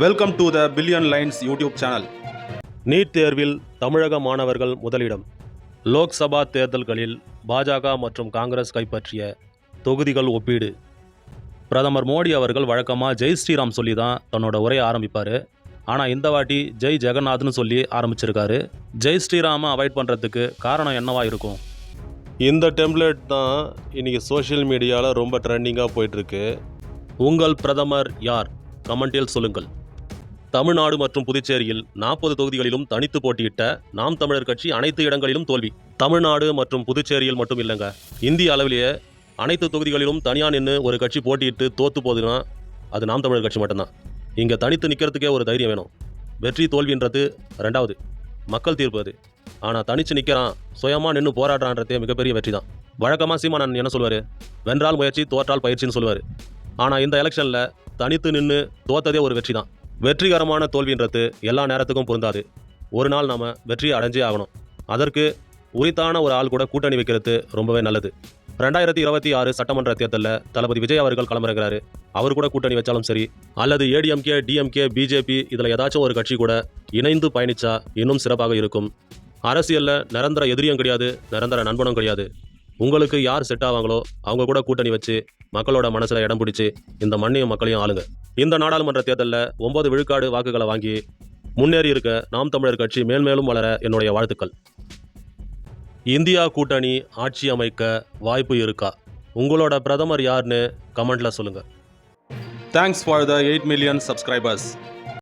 Welcome to the billion lines YouTube channel NEET தேர்வில் தமிழக மாணவர்கள் முதலிடம். லோக்சபா தேர்தல்களில் பாஜக மற்றும் காங்கிரஸ் கைப்பற்றிய தொகுதிகள் ஒப்பீடு. பிரதமர் மோடி அவர்கள் வழக்கமாக ஜெய் ஸ்ரீராம் சொல்லி தான் தன்னோட உரையை ஆரம்பிப்பார். ஆனால் இந்த வாட்டி ஜெய் ஜெகநாத்னு சொல்லி ஆரம்பிச்சிருக்காரு. ஜெய் ஸ்ரீராமை அவாய்ட் பண்ணுறதுக்கு காரணம் என்னவா இருக்கும்? இந்த டெம்ப்ளேட் தான் இன்னைக்கு சோஷியல் மீடியாவில் ரொம்ப ட்ரெண்டிங்காக போயிட்டுருக்கு உங்கள் பிரதமர் யார்? கமெண்டில் சொல்லுங்கள். தமிழ்நாடு மற்றும் புதுச்சேரியில் நாற்பது தொகுதிகளிலும் தனித்து போட்டியிட்ட நாம் தமிழர் கட்சி அனைத்து இடங்களிலும் தோல்வி. தமிழ்நாடு மற்றும் புதுச்சேரியில் மட்டும் இல்லைங்க. இந்திய அளவிலேயே அனைத்து தொகுதிகளிலும் தனியா நின்று ஒரு கட்சி போட்டியிட்டு தோத்து போகுதுன்னா அது நாம் தமிழர் கட்சி மட்டும்தான். இங்கே தனித்து நிற்கிறதுக்கே ஒரு தைரியம் வேணும். வெற்றி தோல்வின்றது ரெண்டாவது. மக்கள் தீர்ப்பு அது. ஆனால் தனித்து நிற்கிறான் சுயமாக நின்று போராடுறான்றதே மிகப்பெரிய வெற்றி தான் வழக்கமாக சீமானன் என்ன சொல்வார்? வென்றால் முயற்சி தோற்றால் பயிற்சின்னு சொல்லுவார் ஆனால் இந்த எலெக்ஷனில் தனித்து நின்று தோத்ததே ஒரு வெற்றி தான் வெற்றிகரமான தோல்வின்றது எல்லா நேரத்துக்கும் பொருந்தாது. ஒரு நாள் நாம் வெற்றியை அடைஞ்சே ஆகணும். அதற்கு உரித்தான ஒரு ஆள் கூட கூட்டணி வைக்கிறது ரொம்பவே நல்லது. ரெண்டாயிரத்தி இருபத்தி ஆறு சட்டமன்ற தேர்தலில் தளபதி விஜய் அவர்கள் களமிறங்கிறாரு. அவர் கூட கூட்டணி வச்சாலும் சரி அல்லது ஏடிஎம்கே டிஎம்கே பிஜேபி இதில் ஏதாச்சும் ஒரு கட்சி கூட இணைந்து பயணிச்சா இன்னும் சிறப்பாக இருக்கும். அரசியலில் நிரந்தர எதிரியும் கிடையாது நிரந்தர நண்பனும் கிடையாது. உங்களுக்கு யார் செட் ஆவாங்களோ அவங்க கூட கூட்டணி வச்சு மக்களோட மனசில் இடம் பிடிச்சி இந்த மண்ணையும் மக்களையும் ஆளுங்க. இந்த நாடாளுமன்ற தேர்தலில் ஒன்பது விழுக்காடு வாக்குகளை வாங்கி முன்னேறி இருக்க நாம் தமிழர் கட்சி மேல்மேலும் வளர என்னுடைய வாழ்த்துக்கள். இந்தியா கூட்டணி ஆட்சி அமைக்க வாய்ப்பு இருக்கா? உங்களோட பிரதமர் யாருன்னு கமெண்ட்ல சொல்லுங்க. Thanks for the eight million subscribers